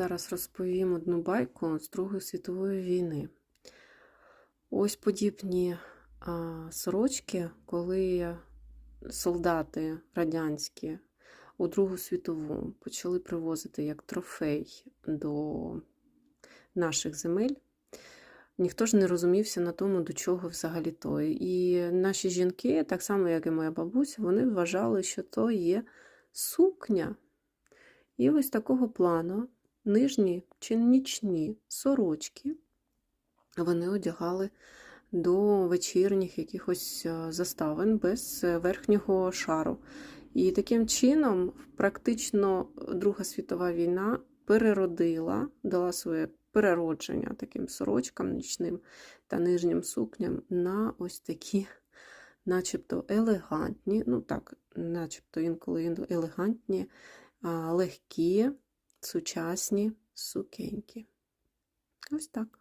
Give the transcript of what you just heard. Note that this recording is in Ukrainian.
Зараз розповім одну байку з Другої світової війни. Ось подібні а, сорочки, коли солдати радянські у Другу світову почали привозити як трофей до наших земель. Ніхто ж не розумівся на тому, до чого взагалі то. І наші жінки, так само як і моя бабуся, вони вважали, що то є сукня. І ось такого плану нижні чи нічні сорочки вони одягали до вечірніх якихось е, заставин без е, верхнього шару. І таким чином, практично Друга світова війна переродила, дала своє переродження таким сорочкам нічним та нижнім сукням на ось такі, начебто елегантні, ну так, начебто інколи елегантні, легкі, сучасні сукеньки. Ось так.